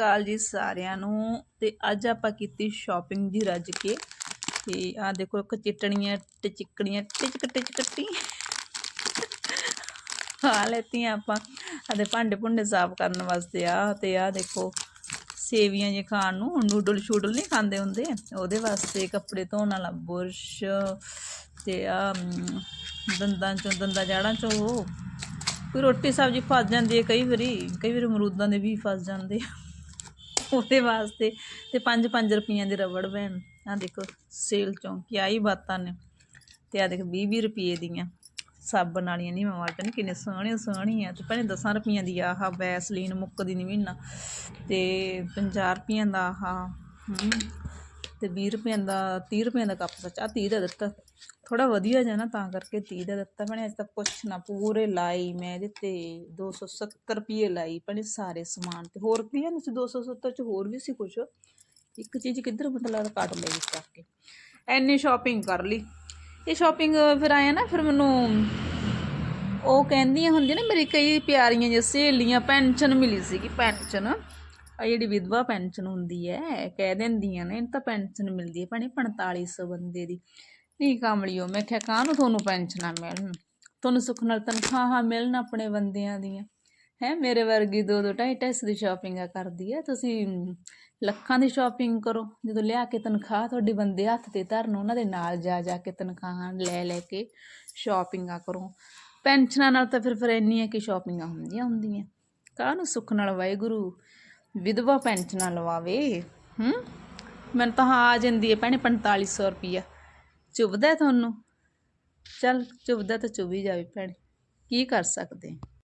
ਅਕਾਲ ਜੀ ਸਾਰਿਆਂ ਨੂੰ ਤੇ ਅੱਜ ਆਪਾਂ ਕੀਤੀ ਸ਼ਾਪਿੰਗ ਜੀ ਰੱਜ ਕੇ ਤੇ ਆ ਦੇਖੋ ਕਚਿਟਣੀਆਂ ਚਿੱਟਣੀਆਂ ਟਿਚਕ ਟਿਚਕਟੀ ਆ ਲੈਤੀਆਂ ਆਪਾਂ। ਅਤੇ ਭਾਂਡੇ ਭੁੰਡੇ ਸਾਫ਼ ਕਰਨ ਵਾਸਤੇ ਆ ਤੇ ਆ ਦੇਖੋ ਸੇਵੀਆਂ ਜੇ ਖਾਣ ਨੂੰ, ਨੂਡਲ ਸ਼ੂਡਲ ਨਹੀਂ ਖਾਂਦੇ ਹੁੰਦੇ। ਉਹਦੇ ਵਾਸਤੇ ਕੱਪੜੇ ਧੋਣ ਵਾਲਾ ਬੁਰਸ਼ ਤੇ ਆ ਦੰਦਾਂ ਚੋਂ, ਦੰਦਾਂ ਜਾੜਾਂ ਚੋਂ ਕੋਈ ਰੋਟੀ ਸਬਜ਼ੀ ਫਸ ਜਾਂਦੀ ਹੈ ਕਈ ਵਾਰੀ। ਕਈ ਵਾਰੀ ਅਮਰੂਦਾਂ ਦੇ ਵੀ ਫਸ ਜਾਂਦੇ ਆ। ਉਹਦੇ ਵਾਸਤੇ। ਤੇ 5-5 ਰੁਪਈਆਂ ਦੇ ਰਬੜ ਬੈਣ ਆ ਦੇਖੋ ਸੇਲ ਚੋਂ ਕੀ ਆਈ ਬਾਤਾਂ ਨੇ। ਤੇ ਆ ਦੇਖ 20-20 ਰੁਪਏ ਦੀਆਂ। ਸਾਬਣ ਵਾਲੀਆਂ ਨਹੀਂ ਮੈਂ ਵਾਟਨ ਕਿੰਨੇ ਸੋਹਣੀਆਂ ਸੋਹਣੀਆਂ ਤੇ ਭੈਣੇ 10 ਰੁਪਈਆਂ ਦੀ ਆਹ ਵੈਸਲੀਨ ਮੁੱਕਦੀ ਨਹੀਂ ਮਹੀਨਾ। ਤੇ 50 ਰੁਪਈਆਂ ਦਾ ਆਹ ਹਮ, ਤੇ 20 ਰੁਪਈਆਂ ਦਾ 30 ਰੁਪਈਆਂ ਦਾ ਕੱਪ ਸੱਚਾ ਆ 30 ਦਾ ਦਿੱਤਾ। ਥੋੜਾ ਵਧੀਆ ਜਿਹਾ ਨਾ, ਤਾਂ ਕਰਕੇ 30 ਦਾ ਦਿੱਤਾ। ਭੈਣੇ, ਅੱਜ ਤਾਂ ਪੁੱਛ ਨਾ, ਪੂਰੇ ਲਾਈ ਮੈਂ ਇਹਦੇ ਤੇ 270 ਰੁਪਏ ਲਾਈ। ਭੈਣੇ, ਸਾਰੇ ਸਮਾਨ ਤੇ ਹੋਰ ਕੀ ਹੈ ਨਹੀਂ ਸੀ 270 ਚ ਹੋਰ ਵੀ ਸੀ ਕੁਝ ਇੱਕ ਚੀਜ਼ ਕਿੱਧਰ ਮਤਲਬ ਕੱਟ ਲਈ ਇਸ ਕਰਕੇ। ਐਨੀ ਸ਼ਾਪਿੰਗ ਕਰ ਲਈ। ਇਹ ਸ਼ਾਪਿੰਗ ਫਿਰ ਆਇਆ ਨਾ, ਫਿਰ ਮੈਨੂੰ ਉਹ ਕਹਿੰਦੀਆਂ ਹੁੰਦੀਆਂ ਨਾ, ਮੇਰੀ ਕਈ ਪਿਆਰੀਆਂ ਜਿਹੀਆਂ ਸਹੇਲੀਆਂ ਪੈਨਸ਼ਨ ਮਿਲੀ ਸੀਗੀ, ਪੈਨਸ਼ਨ। ਆ ਜਿਹੜੀ ਵਿਧਵਾ ਪੈਨਸ਼ਨ ਹੁੰਦੀ ਹੈ ਕਹਿ ਦਿੰਦੀਆਂ ਨੇ ਇਹਨੂੰ ਤਾਂ ਪੈਨਸ਼ਨ ਮਿਲਦੀ ਹੈ। ਭੈਣੇ 4500 ਬੰਦੇ ਦੀ। ਨਹੀਂ ਕਮਲਿਓ ਮੈਂ ਕਿਹਾ, ਕਾਹਨੂੰ ਤੁਹਾਨੂੰ ਪੈਨਸ਼ਨਾਂ ਮਿਲਣ? ਤੁਹਾਨੂੰ ਸੁੱਖ ਨਾਲ ਤਨਖਾਹਾਂ ਮਿਲਣ ਆਪਣੇ ਬੰਦਿਆਂ ਦੀਆਂ। ਹੈ, ਮੇਰੇ ਵਰਗੀ ਦੋ ਦੋ ਢਾਈ ਢਾਈ ਦੀ ਸ਼ਾਪਿੰਗਾਂ ਕਰਦੀ ਹੈ ਤੁਸੀਂ ਲੱਖਾਂ ਦੀ ਸ਼ਾਪਿੰਗ ਕਰੋ। ਜਦੋਂ ਲਿਆ ਕੇ ਤਨਖਾਹ ਤੁਹਾਡੇ ਬੰਦੇ ਹੱਥ ਤੇ ਧਰਨ, ਉਹਨਾਂ ਦੇ ਨਾਲ ਜਾ ਜਾ ਕੇ ਤਨਖਾਹਾਂ ਲੈ ਲੈ ਕੇ ਸ਼ਾਪਿੰਗਾਂ ਕਰੋ। ਪੈਨਸ਼ਨਾਂ ਨਾਲ ਤਾਂ ਫਿਰ ਫਿਰ ਇੰਨੀ ਇੰਨੀਆਂ ਕਿ ਸ਼ਾਪਿੰਗਾਂ ਹੁੰਦੀਆਂ ਹੁੰਦੀਆਂ। ਕਾਹਨੂੰ ਸੁੱਖ ਨਾਲ ਵਾਹਿਗੁਰੂ ਵਿਧਵਾ ਪੈਨਸ਼ਨਾਂ ਲਵਾਵੇ? ਹੂੰ? ਮੈਨੂੰ ਤਾਂ ਆ ਜਾਂਦੀ ਹੈ ਭੈਣੇ 4500 ਰੁਪਈਆ। ਚੁੱਭਦਾ ਤੁਹਾਨੂੰ? ਚੱਲ ਚੁੱਭਦਾ ਤਾਂ ਚੁੱਭ ਹੀ ਜਾਵੇ ਭੈਣੇ। ਕੀ ਕਰ ਸਕਦੇ?